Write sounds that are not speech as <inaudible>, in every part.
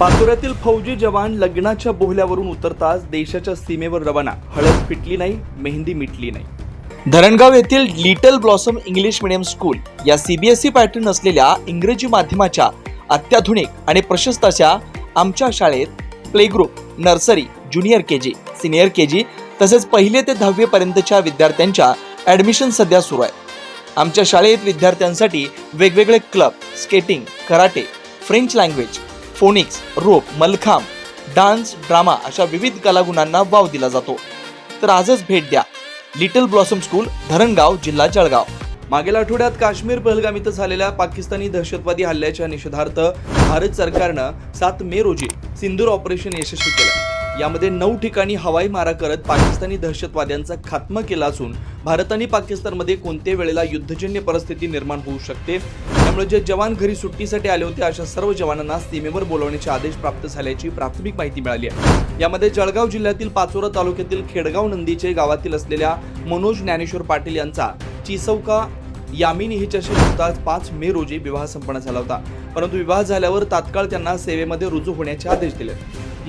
पाचोऱ्यातील फौजी जवान लग्नाच्या बोहल्यावरून उतरताच देशाच्या सीमेवर रवाना. हळद फिटली नाही मेहंदी मिटली नाही. धरणगाव येथील little blossom English medium school या सीबीएसई पॅटर्न असलेल्या इंग्रजी माध्यमाच्या अत्याधुनिक आणि प्रशस्त अशा आमच्या शाळेत play group nursery junior K G senior K G तसेच पहिले ते दहावीपर्यंतच्या विद्यार्थ्यांच्या ॲडमिशन सध्या सुरू आहे. आमच्या शाळेत विद्यार्थ्यांसाठी वेगवेगळे club skating karate French language phonics rope mallakhamb dance drama अशा विविध कलागुणांना वाव दिला जातो. तर आजच भेट द्या. लिटल ब्लॉसम स्कूल धरणगाव जिल्हा जळगाव. मागील आठवड्यात काश्मीर पहलगाम इथं झालेल्या पाकिस्तानी दहशतवादी हल्ल्याच्या निषेधार्थ भारत सरकारनं सात मे रोजी सिंदूर ऑपरेशन यशस्वी केलं. यामध्ये नऊ ठिकाणी हवाई मारा करत पाकिस्तानी दहशतवाद्यांचा खात्मा केला असून भारत आणि पाकिस्तानमध्ये कोणत्याही वेळेला युद्धजन्य परिस्थिती निर्माण होऊ शकते? त्यामुळे जे जवान घरी सुट्टीसाठी आले होते अशा सर्व जवानांना सीमेवर बोलवण्याचे आदेश प्राप्त झाल्याची प्राथमिक माहिती मिळाली आहे. यामध्ये जळगाव जिल्ह्यातील पाचोरा तालुक्यातील खेडगाव नंदीचे गावातील असलेल्या मनोज ज्ञानेश्वर पाटील यांचा चिसौका यामिनी हिच्याशी नुकताच पाच मे रोजी विवाह संपन्न झाला होता. परंतु विवाह झाल्यावर तात्काळ त्यांना सेवेमध्ये रुजू होण्याचे आदेश दिले.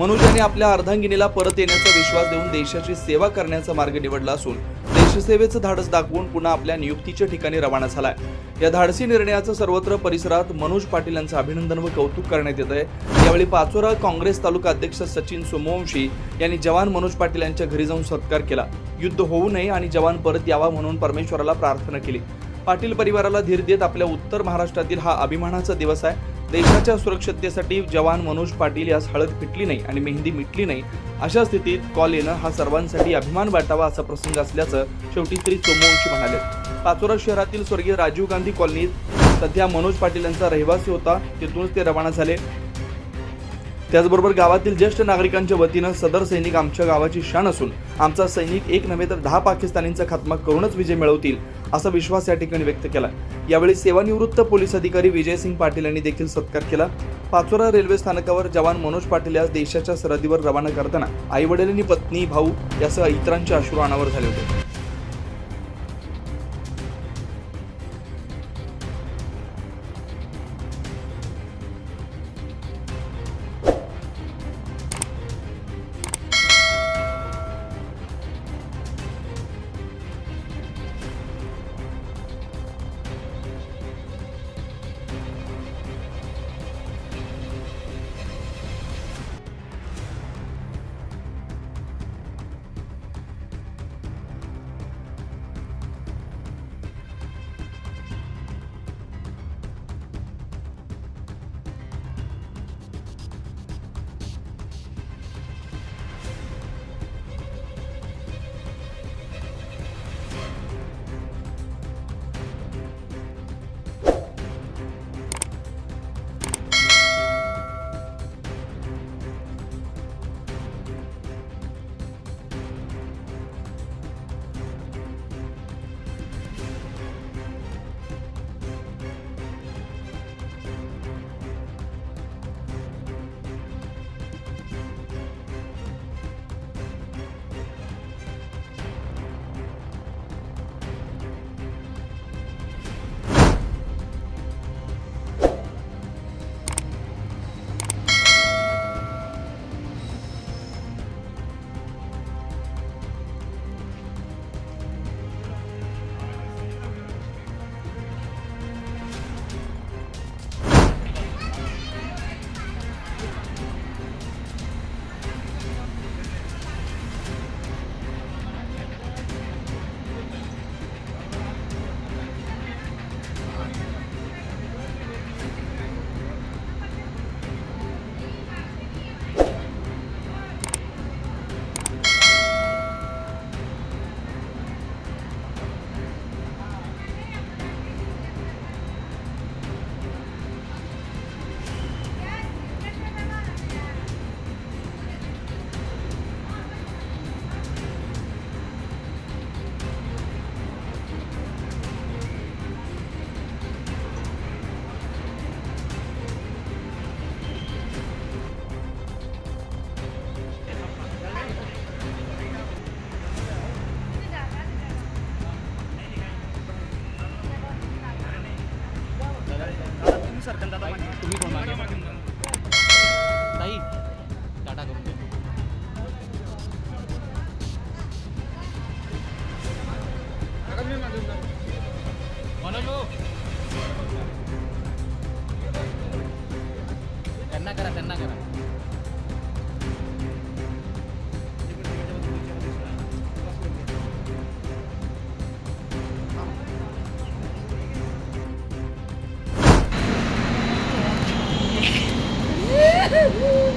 मनोज यांनी आपल्या अर्धांगिनीला परत येण्याचा विश्वास देऊन देशाची सेवा करण्याचा मार्ग निवडला असून देशसेवेचं धाडस दाखवून पुन्हा आपल्या नियुक्तीच्या ठिकाणी रवाना झालाय. या धाडसी निर्णयाचं सर्वत्र परिसरात मनोज पाटील यांचं अभिनंदन व कौतुक करण्यात येत आहे. यावेळी पाचोरा काँग्रेस तालुका अध्यक्ष सचिन सोमवंशी यांनी जवान मनोज पाटील यांच्या घरी जाऊन सत्कार केला. युद्ध होऊ नये आणि जवान परत यावा म्हणून परमेश्वराला प्रार्थना केली. पाटील परिवाराला धीर देत आपल्या उत्तर महाराष्ट्रातील हा अभिमानाचा दिवस आहे. देशाच्या सुरक्षिततेसाठी जवान मनोज पाटील यास हळद फिटली नाही आणि मेहंदी मिटली नाही अशा स्थितीत कॉल येणं हा सर्वांसाठी अभिमान वाटावा असा प्रसंग असल्याचं शेवटी श्री सोमवंशी म्हणाले. पाचोरा शहरातील स्वर्गीय राजीव गांधी कॉलनीत सध्या मनोज पाटील यांचा रहिवासी होता तिथूनच ते रवाना झाले. त्याचबरोबर गावातील ज्येष्ठ नागरिकांच्या वतीनं सदर सैनिक आमच्या गावाची शान असून आमचा सैनिक एक नव्हे तर दहा पाकिस्तानींचा खात्मा करूनच विजय मिळवतील असा विश्वास या ठिकाणी व्यक्त केला. यावेळी सेवानिवृत्त पोलीस अधिकारी विजयसिंग पाटील यांनी देखील सत्कार केला. पाचोरा रेल्वे स्थानकावर जवान मनोज पाटील यास देशाच्या सरहदीवर रवाना करताना आई वडिलांनी पत्नी भाऊ यासह इतरांचे अश्रू अनावर झाले होते. तुम्ही सर त्यांना तुम्ही कोण मागे. ताई टाटा करून दे त्यांना करा त्यांना करा. Yeah. <laughs>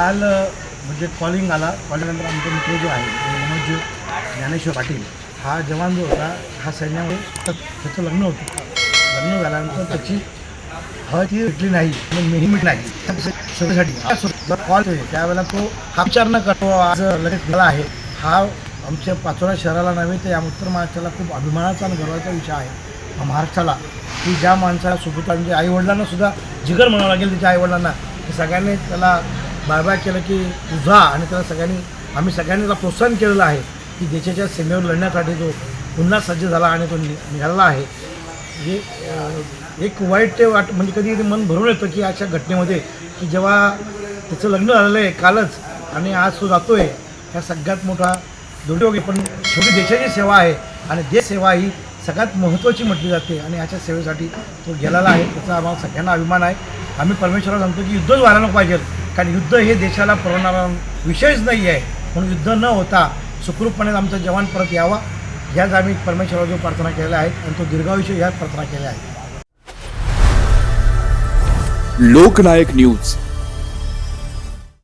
काल म्हणजे कॉलिंग आला. कॉलिंगनंतर आमचा मित्र जो आहे मनोज ज्ञानेश्वर पाटील हा जवान जो होता हा सैन्यामध्ये त्याचं लग्न होतं. लग्न झाल्यानंतर त्याची हळद ही भेटली नाही आणि नाही. शोधासाठी कॉल. त्यावेळेला तो हा विचार न करतो आज लगेच झाला आहे. हा आमच्या पाचोरा शहराला नव्हे तर या उत्तर महाराष्ट्राला खूप अभिमानाचा आणि गर्वाचा विषय आहे. महाराष्ट्राला की ज्या माणसाला सोबत म्हणजे आईवडिलांना सुद्धा जिगर म्हणावं लागेल त्याच्या आईवडिलांना सगळ्यांनी त्याला बाय बाय केलं की तुझा आणि त्याला सगळ्यांनी आम्ही सगळ्यांनी त्याला प्रोत्साहन केलेलं आहे की देशाच्या सीमेवर लढण्यासाठी तो पुन्हा सज्ज झाला आणि तो नि निघाला आहे. हे एक वाईट ते वाट म्हणजे कधी कधी मन भरून येतं की अशा घटनेमध्ये की जेव्हा त्याचं लग्न झालेलं आहे कालच आणि आज तो जातो आहे ह्या सगळ्यात मोठा दुर्योग पण शेवटी देशाची सेवा आहे आणि देश सेवा ही सगळ्यात महत्त्वाची म्हटली जाते आणि ह्याच्या सेवेसाठी तो गेलेला आहे. त्याचा आम्हाला सगळ्यांना अभिमान आहे. आम्ही परमेश्वराला सांगतो की युद्धच व्हायला नको पाहिजे. कारण युद्ध हे देशाला पुरवणारा विषयच नाही आहे. म्हणून युद्ध न होता सुखरूपपणे आमचा जवान परत यावा. ह्याच आम्ही परमेश्वराजवळ प्रार्थना केलेल्या आहेत आणि तो दीर्घायुष्य ह्याच प्रार्थना केल्या आहेत लोकनायक न्यूज.